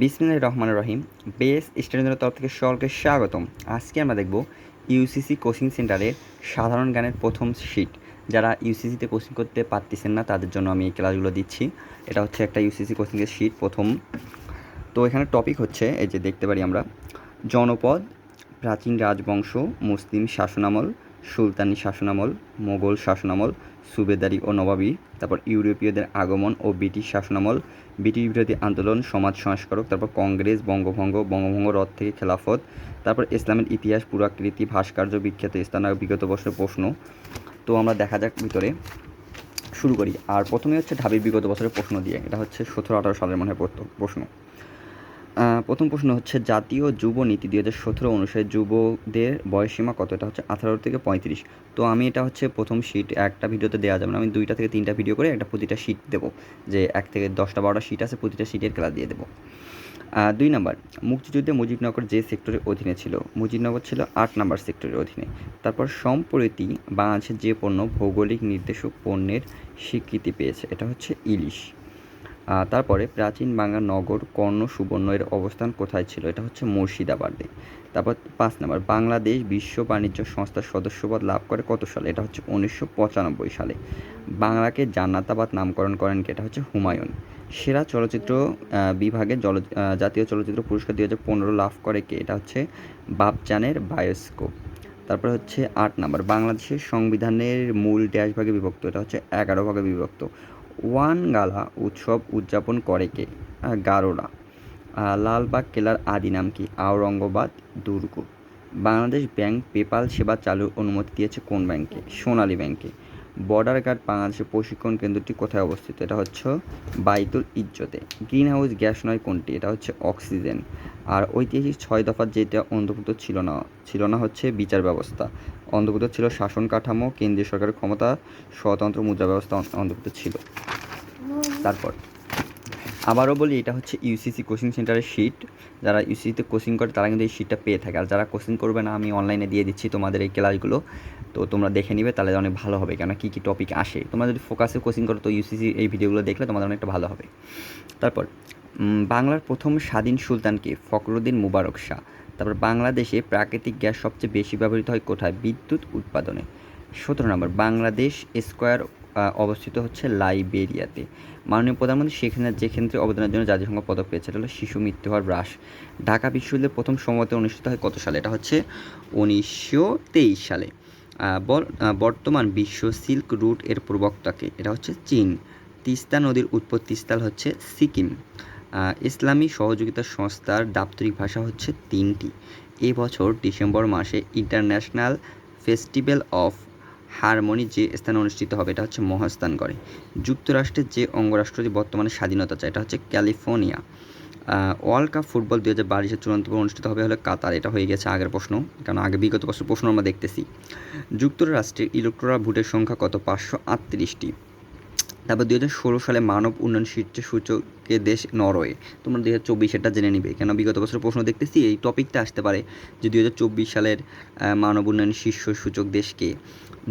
বিসমিল্লাহির রহমান রহিম। বেস স্টুডেন্টদের তরফ থেকে সকলকে স্বাগতম। আজকে আমরা দেখব ইউসিসি কোচিং সেন্টারের সাধারণ জ্ঞানের প্রথম শিট। যারা ইউসিসিতে কোচিং করতে পারতেছেন না, তাদের জন্য আমি এই ক্লাসগুলো দিচ্ছি। এটা হচ্ছে একটা ইউসিসি কোচিংয়ের শিট প্রথম। তো এখানে টপিক হচ্ছে, এই যে দেখতে পারি আমরা, জনপদ, প্রাচীন রাজবংশ, মুসলিম শাসনামল সুলতানি শাসনামল, মোগল শাসনামল, সুবেদারি ও নবাবী, তারপর ইউরোপীয়দের আগমন ও ব্রিটিশ শাসনামল, ব্রিটিশ বিরোধী আন্দোলন, সমাজ সংস্কারক, তারপর কংগ্রেস, বঙ্গভঙ্গ বঙ্গভঙ্গ রথ থেকে খেলাফত, তারপর ইসলামের ইতিহাস, পুরাকৃতি, ভাস্কর্য, বিখ্যাত স্থান বিগত বছরের প্রশ্ন। তো আমরা দেখা যাক ভিতরে। শুরু করি। আর প্রথমে হচ্ছে ঢাবির বিগত বছরের প্রশ্ন দিয়ে। এটা হচ্ছে সতেরো আঠারো সালের মনে হয় প্রশ্ন। প্রথম প্রশ্ন হচ্ছে, জাতীয় যুব নীতি দুই হাজার সতেরো অনুসারে যুবদের বয়সসীমা কত এটা হচ্ছে আঠারো থেকে পঁয়ত্রিশ। তো আমি এটা হচ্ছে প্রথম শিট একটা ভিডিওতে দেওয়া যাবে না। আমি দুইটা থেকে তিনটা ভিডিও করে একটা প্রতিটা শিট দেবো। যে এক থেকে দশটা বারোটা শিট আছে, প্রতিটা শিটের ক্লাস দিয়ে দেবো। দুই নম্বর, মুক্তিযুদ্ধে মুজিবনগর যে সেক্টরের অধীনে ছিল, মুজিবনগর ছিল আট নম্বর সেক্টরের অধীনে। তারপর সম্প্রতি বাংলাদেশের যে পণ্য ভৌগোলিক নির্দেশক পণ্যের স্বীকৃতি পেয়েছে, এটা হচ্ছে ইলিশ। তারপরে প্রাচীন বাংলা নগর, কর্ণ, সুবর্ণ এর অবস্থান কোথায় ছিল? এটা হচ্ছে মুর্শিদাবাদে। তারপর পাঁচ নম্বর, বাংলাদেশ বিশ্ব বাণিজ্য সংস্থার সদস্যপদ লাভ করে কত সালে? এটা হচ্ছে উনিশশো পঁচানব্বই সালে। বাংলাকে জান্নাতাবাদ নামকরণ করেন কে? এটা হচ্ছে হুমায়ুন। সেরা চলচ্চিত্র বিভাগে জল জাতীয় চলচ্চিত্র পুরস্কার দুই হাজার পনেরো লাভ করে কে? এটা হচ্ছে বাপচানের বায়োস্কোপ। তারপরে হচ্ছে আট নাম্বার, বাংলাদেশের সংবিধানের মূল ড্যাশ ভাগে বিভক্ত। এটা হচ্ছে এগারো ভাগে বিভক্ত। ওয়ান গালা উৎসব উদযাপন করে কে? গারোরা লালবাগ কেলার আদি নাম কি? আওরঙ্গবাদ, দুর্গ। বাংলাদেশ ব্যাংক পেপাল সেবা চালুর অনুমতি দিয়েছে কোন ব্যাংকে? সোনালী ব্যাংকে। বর্ডার গার্ড বাংলাদেশের প্রশিক্ষণ কেন্দ্রটি কোথায় অবস্থিত? এটা হচ্ছে বাইতুল ইজ্জতে। গ্রিন হাউস গ্যাস নয় কোনটি? এটা হচ্ছে অক্সিজেন আর ঐতিহাসিক ছয় দফা যেটা অন্তর্ভুক্ত ছিল না ছিল না হচ্ছে বিচার ব্যবস্থা। অন্তর্ভুক্ত ছিল শাসন কাঠামো, কেন্দ্রীয় সরকারের ক্ষমতা, স্বতন্ত্র মুদ্রা ব্যবস্থা অন- অন্তর্ভুক্ত ছিল। তারপর আবারও বলি, এটা হচ্ছে ইউসিসি কোচিং সেন্টারের শিট যারা ইউসিসিতে কোচিং করে, তারা কিন্তু এই শিটটা পেয়ে থাকে। আর যারা কোচিং করবে না, আমি অনলাইনে দিয়ে দিচ্ছি তোমাদের এই ক্লাসগুলো তো তোমরা দেখে নিবে, তাহলে অনেক ভালো হবে। কেন কী কী টপিক আসে? তোমরা যদি ফোকাসে কোচিং করো, তো ইউসিসি এই ভিডিওগুলো দেখলে তোমাদের অনেকটা ভালো হবে। তারপর বাংলার প্রথম স্বাধীন সুলতানকে ফখরুদ্দিন মুবারক শাহ। তারপর বাংলাদেশে প্রাকৃতিক গ্যাস সবচেয়ে বেশি ব্যবহৃত হয় কোথায়? বিদ্যুৎ উৎপাদনে। সতেরো নম্বর, বাংলাদেশ স্কোয়ার অবস্থিত হচ্ছে লাইবেরিয়াতে। মাননীয় প্রধানমন্ত্রী শেখ হাসিনা যে ক্ষেত্রে অবদানের জন্য জাতিসংঘ পদক পেয়েছে এটা হলো শিশু মৃত্যু হওয়ার হ্রাস। ঢাকা বিশ্ববিদ্যালয়ের প্রথম সমতে অনুষ্ঠিত হয় কত সালে? এটা হচ্ছে উনিশশো তেইশ সালে। বর্তমান বিশ্ব সিল্ক রুট এর প্রবক্তাকে। এটা হচ্ছে চীন। তিস্তা নদীর উৎপত্তিস্থল হচ্ছে সিকিম। ইসলামী সহযোগিতা সংস্থার দাপ্তরিক ভাষা হচ্ছে তিনটি। এবছর ডিসেম্বর মাসে ইন্টারন্যাশনাল ফেস্টিভ্যাল অফ হারমোনি যে স্থানে অনুষ্ঠিত হবে, এটা হচ্ছে মহাস্থান মহাস্থানগড়ে। যুক্তরাষ্ট্রের যে অঙ্গরাষ্ট্রটি বর্তমানে স্বাধীনতা চায়, এটা হচ্ছে ক্যালিফোর্নিয়া। ওয়ার্ল্ড কাপ ফুটবল দু হাজার বাইশের চূড়ান্ত অনুষ্ঠিত হবে হলে কাতার। এটা হয়ে গেছে আগের প্রশ্ন, কারণ আগে বিগত বছর প্রশ্ন আমরা দেখতেছি। যুক্তরাষ্ট্রের ইলেকট্রাল ভোটের সংখ্যা কত? পাঁচশো আটত্রিশটি। তারপর দুই হাজার ষোলো সালে মানব উন্নয়ন শীর্ষ সূচকে দেশ নরওয়ে। তোমরা দুই হাজার চব্বিশ চব্বিশেরটা জেনে নিবে। কেন বিগত বছর প্রশ্ন দেখতেছি, এই টপিকটা আসতে পারে যে দুই হাজার চব্বিশ সালের মানব উন্নয়ন শীর্ষ সূচক দেশকে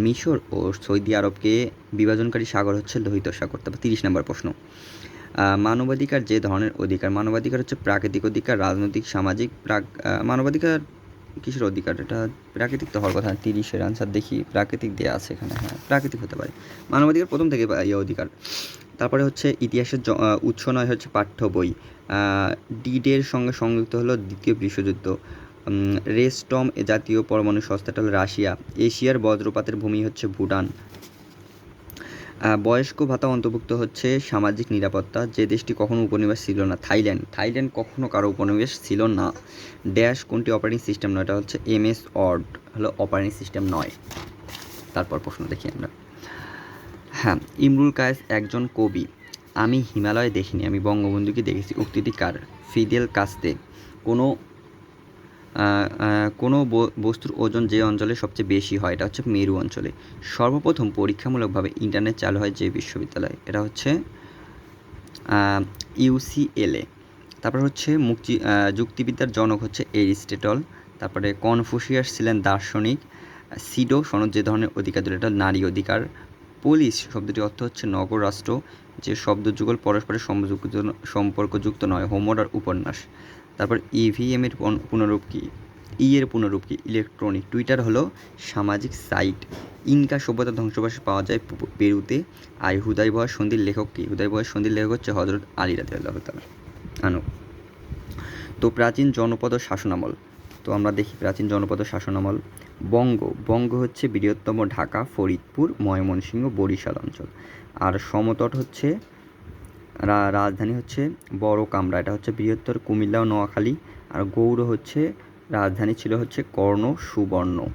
মিশর ও সৌদি আরবকে বিভাজনকারী সাগর হচ্ছে লোহিত সাগর, তারপর তিরিশ নম্বর প্রশ্ন। মানবাধিকার যে ধরনের অধিকার, মানবাধিকার হচ্ছে প্রাকৃতিক অধিকার, রাজনৈতিক, সামাজিক, প্রাক মানবাধিকার কিসের অধিকার? এটা প্রাকৃতিক তো হওয়ার কথা, তিরিশের আনসার দেখি, প্রাকৃতিক দেওয়া আছে এখানে হ্যাঁ প্রাকৃতিক হতে পারে। মানবাধিকার প্রথম থেকে ইয়ে অধিকার। তারপরে হচ্ছে ইতিহাসের উৎস নয় হচ্ছে পাঠ্য বই। ডিডের সঙ্গে সংযুক্ত হলো দ্বিতীয় বিশ্বযুদ্ধ। রেস্টম জাতীয় পরমাণু সংস্থাটা রাশিয়া। এশিয়ার বজ্রপাতের ভূমি হচ্ছে ভুটান। বয়স্ক ভাতা অন্তর্ভুক্ত হচ্ছে সামাজিক নিরাপত্তা। যে দেশটি কখনো উপনিবেশ ছিল না, থাইল্যান্ড। থাইল্যান্ড কখনো কারও উপনিবেশ ছিল না। ড্যাশ কোনটি অপারেটিং সিস্টেম নয়, এটা হচ্ছে এম এস অর্ড হলো অপারেটিং সিস্টেম নয়। তারপর প্রশ্ন দেখি আমরা। হ্যাঁ ইমরুল কায়েস একজন কবি। আমি হিমালয় দেখিনি, আমি বঙ্গবন্ধুকে দেখেছি। উক্তিটি কার? ফিদেল কাস্তে। কোনো কোনো বস্তুর ওজন যে অঞ্চলে সবচেয়ে বেশি হয়, এটা হচ্ছে মেরু অঞ্চলে। সর্বপ্রথম পরীক্ষামূলকভাবে ইন্টারনেট চালু হয় যে বিশ্ববিদ্যালয়, এটা হচ্ছে ইউসিএলএ তারপর হচ্ছে মুক্তি যুক্তিবিদ্যার জনক হচ্ছে এরিস্টেটল। তারপরে কনফুসিয়াস ছিলেন দার্শনিক, সিডো সনদ যে ধরনের অধিকার এটা নারী অধিকার। পুলিশ শব্দটির অর্থ হচ্ছে নগর রাষ্ট্র, যে শব্দযুগল পরস্পরের সম্পর্কযুক্ত নয় হোমর উপন্যাস। তারপর ইভিএম এর পন- পুনরূপ কি? ই এর পুনরূপ কি? ইলেকট্রনিক টুইটার হলো সামাজিক সাইট ইনকা সভ্যতা ধ্বংসবাসে পাওয়া যায় পেরুতে। আর হুদাই বহার সন্ধির লেখক কি? হুদাই বহার সন্ধির লেখক হচ্ছে হজরত আলী রাজি আল্লাহ আনো। তো প্রাচীন জনপদ ও শাসনামল। তো আমরা দেখি প্রাচীন জনপদ শাসনামল। বঙ্গ। বঙ্গ হচ্ছে বৃহত্তম ঢাকা, ফরিদপুর, ময়মনসিংহ, বরিশাল অঞ্চল। আর সমতট হচ্ছে রাজধানী হচ্ছে বড় কামরা। এটা হচ্ছে বৃহত্তর কুমিল্লা ও নোয়াখালী। আর গৌড় হচ্ছে, রাজধানী ছিল হচ্ছে কর্ণ সুবর্ণ।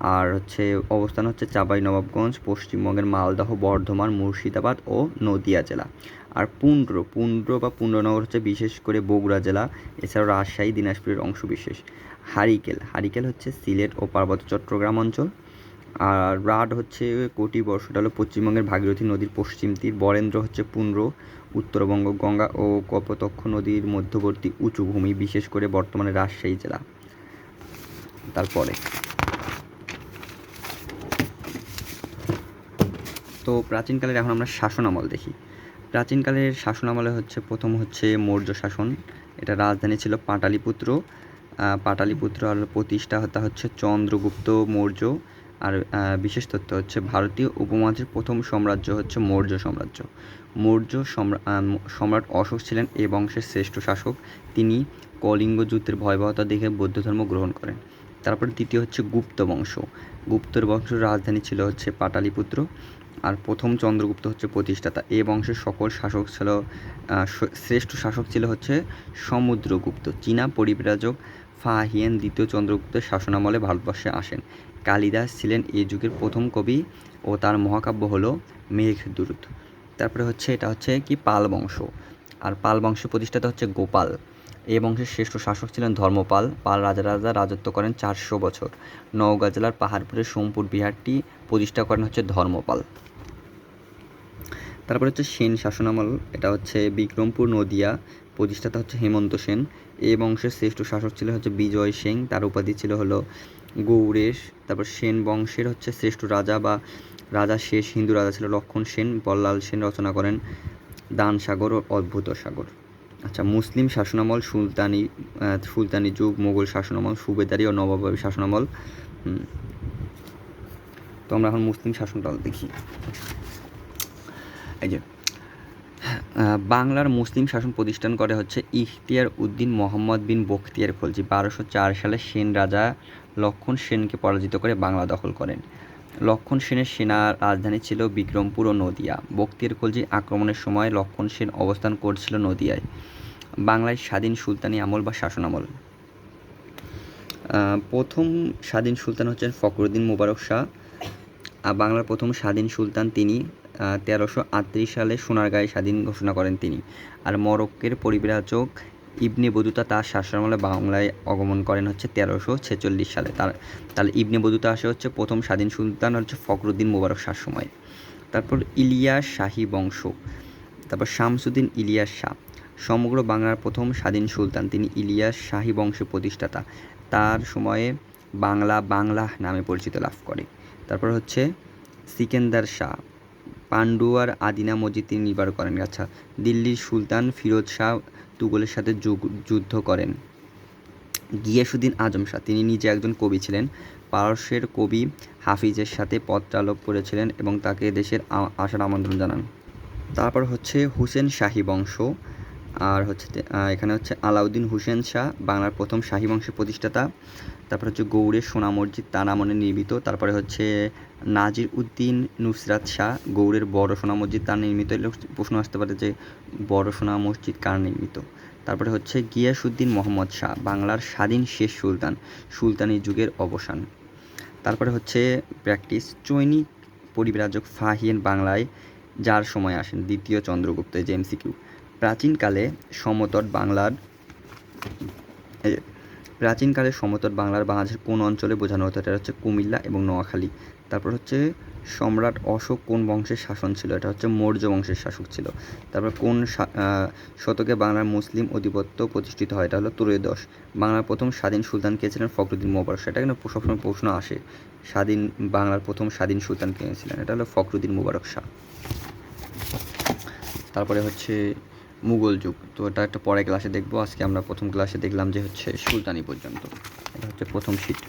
আর হচ্ছে অবস্থান হচ্ছে চাঁপাই নবাবগঞ্জ, পশ্চিমবঙ্গের মালদহ, বর্ধমান, মুর্শিদাবাদ ও নদিয়া জেলা। আর পুন্ড্র পুন্ড্র বা পুন্ড্রনগর হচ্ছে বিশেষ করে বগুড়া জেলা, এছাড়াও রাজশাহী, দিনাজপুরের অংশবিশেষ হারিকেল হারিকেল হচ্ছে সিলেট ও পার্বত্য চট্টগ্রাম অঞ্চল। আর রাড হচ্ছে কোটি বর্ষটা হলো পশ্চিমবঙ্গের ভাগীরথী নদীর পশ্চিম তীর, বরেন্দ্র হচ্ছে পুন্ড্র। উত্তরবঙ্গ, গঙ্গা ও কপোতক্ষ নদীর মধ্যবর্তী উঁচু ভূমি, বিশেষ করে বর্তমানে রাজশাহী জেলা। তারপরে। তো প্রাচীনকালের এখন আমরা শাসনামল দেখি। প্রাচীনকালের শাসনামলে হচ্ছে, প্রথম হচ্ছে মৌর্য শাসন। এটা রাজধানী ছিল পাটালিপুত্র। পাটালিপুত্র আর প্রতিষ্ঠাতা হচ্ছে চন্দ্রগুপ্ত মৌর্য। আর বিশেষ তথ্য হচ্ছে ভারতীয় উপমহাদেশের প্রথম সাম্রাজ্য হচ্ছে মৌর্য সাম্রাজ্য। মৌর্য সম্রা- সম্রাট অশোক ছিলেন এ বংশের শ্রেষ্ঠ শাসক। তিনি কলিঙ্গ যুদ্ধের ভয়াবহতা দেখে বৌদ্ধ ধর্ম গ্রহণ করেন। তারপর দ্বিতীয় হচ্ছে গুপ্ত বংশ। গুপ্তর বংশের রাজধানী ছিল হচ্ছে পাটালিপুত্র। আর প্রথম চন্দ্রগুপ্ত হচ্ছে প্রতিষ্ঠাতা। এ বংশের সকল শাসক ছিল শ্রেষ্ঠ শাসক ছিল হচ্ছে সমুদ্রগুপ্ত। চীনা পরিব্রাজক ফাহিয়েন দ্বিতীয় চন্দ্রগুপ্তের শাসনামলে ভারতবর্ষে আসেন। কালিদাস ছিলেন এই যুগের প্রথম কবি ও তার মহাকাব্য হলো মেঘদূত। তারপরে হচ্ছে, এটা হচ্ছে কি? পাল বংশ। আর পাল বংশ প্রতিষ্ঠাতা হচ্ছে গোপাল। এই বংশের শ্রেষ্ঠ শাসক ছিলেন ধর্মপাল। পাল রাজা রাজা রাজত্ব করেন চারশো বছর। নওগাঁ জেলার পাহাড়পুরের সোমপুর বিহারটি প্রতিষ্ঠা করেন হচ্ছে ধর্মপাল। তারপরে হচ্ছে সেন শাসনামল, এটা হচ্ছে বিক্রমপুর নদিয়া। প্রতিষ্ঠাতা হচ্ছে হেমন্ত সেন। এই বংশের শ্রেষ্ঠ শাসক ছিল হচ্ছে বিজয় সেন। তার উপাধি ছিল হলো গৌরেশ। তারপর সেন বংশের হচ্ছে শ্রেষ্ঠ রাজা বা রাজা শেষ হিন্দু রাজা ছিল লক্ষণ সেন। বল্লাল সেন রচনা করেন দান সাগর ও অদ্ভুত সাগর। আচ্ছা মুসলিম শাসনামল, সুলতানি সুলতানি যুগ, মোগল শাসনামল, সুবেদারি ও নবাবী শাসনামল। তো আমরা এখন মুসলিম শাসনকাল দেখি। এই যে বাংলার মুসলিম শাসন প্রতিষ্ঠান করে হচ্ছে ইখতিয়ার উদ্দিন মোহাম্মদ বিন বখতিয়ার খলজি। বারোশো চার সালে সেন রাজা লক্ষণ সেনকে পরাজিত করে বাংলা দখল করেন। লক্ষণ সেনের সেনা রাজধানী ছিল বিক্রমপুর ও নদিয়া। বখতিয়ার খলজি আক্রমণের সময় লক্ষণ সেন অবস্থান করছিল নদিয়ায়। বাংলায় স্বাধীন সুলতানি আমল বা শাসনামল আহ, প্রথম স্বাধীন সুলতান হচ্ছেন ফখরুদ্দিন মুবারক শাহ। আহ, বাংলার প্রথম স্বাধীন সুলতান তিনি তেরোশো আটত্রিশ সালে সোনারগাঁয়ে স্বাধীন ঘোষণা করেন তিনি। আর মরক্কের পরিব্রাজক ইবনে বদুতা তার শাসনামলে বাংলায় আগমন করেন হচ্ছে তেরোশো ছেচল্লিশ সালে। তার তাহলে ইবনে বদুতা আসে হচ্ছে প্রথম স্বাধীন সুলতান হচ্ছে ফখরুদ্দিন মুবারক শাহ সময়। তারপর ইলিয়াস শাহী বংশ, তারপর শামসুদ্দিন ইলিয়াস শাহ। সমগ্র বাংলার প্রথম স্বাধীন সুলতান, তিনি ইলিয়াস শাহী বংশের প্রতিষ্ঠাতা। তার সময়ে বাংলা বাংলা নামে পরিচিত লাভ করে। তারপর হচ্ছে সিকেন্দার শাহ। পান্ডুয়ার আদিনা মসজিদ তিনি নির্মাণ করেন। আচ্ছা দিল্লির সুলতান ফিরোজ শাহ তুগলের সাথে যুগ- যুদ্ধ করেন। গিয়াসুদ্দিন আজম শাহ, তিনি নিজে একজন কবি ছিলেন। পারস্যের কবি হাফিজের সাথে পত্রালোপ করেছিলেন এবং তাকে দেশের আসার আমন্ত্রণ জানান। তারপর হচ্ছে হুসেন শাহী বংশ, আর হচ্ছে এখানে হচ্ছে আলাউদ্দিন হুসেন শাহ, বাংলার প্রথম শাহী বংশের প্রতিষ্ঠাতা। তারপর হচ্ছে গৌড়ের সোনা মসজিদ তার আমলে নির্মিত। তারপরে হচ্ছে নাজির উদ্দিন নুসরাত শাহ, গৌড়ের বড় সোনা মসজিদ তার নির্মিত। প্রশ্ন আসতে পারে যে বড় সোনা মসজিদ কার নির্মিত? তারপরে হচ্ছে গিয়াসুদ্দিন মোহাম্মদ শাহ, বাংলার স্বাধীন শেষ সুলতান, সুলতানি যুগের অবসান। তারপরে হচ্ছে প্র্যাকটিস, চৈনিক পরিব্রাজক ফাহিয়েন বাংলায় যার সময় আসেন দ্বিতীয় চন্দ্রগুপ্ত যে প্রাচীনকালে সমতট বাংলার প্রাচীনকালে সমতট বাংলার বাংলাদেশের কোন অঞ্চলে বোঝানো হতো? এটা হচ্ছে কুমিল্লা এবং নোয়াখালী। তারপর হচ্ছে সম্রাট অশোক কোন বংশের শাসন ছিল? এটা হচ্ছে মৌর্য বংশের শাসক ছিল। তারপর কোন শতকে বাংলার মুসলিম আধিপত্য প্রতিষ্ঠিত হয়? এটা হলো ত্রয়োদশ। বাংলার প্রথম স্বাধীন সুলতান কে ছিলেন? ফখরুদ্দিন মোবারক। সেটা কিন্তু সবসময় প্রশ্ন আসে। স্বাধীন, বাংলার প্রথম স্বাধীন সুলতান কে ছিলেন? এটা হলো ফখরুদ্দিন মোবারক শাহ। তারপরে হচ্ছে মুঘল যুগ। তো এটা একটা পরে ক্লাসে দেখব। আজকে আমরা প্রথম ক্লাসে দেখলাম যে হচ্ছে সুলতানি পর্যন্ত। এটা হচ্ছে প্রথম শীট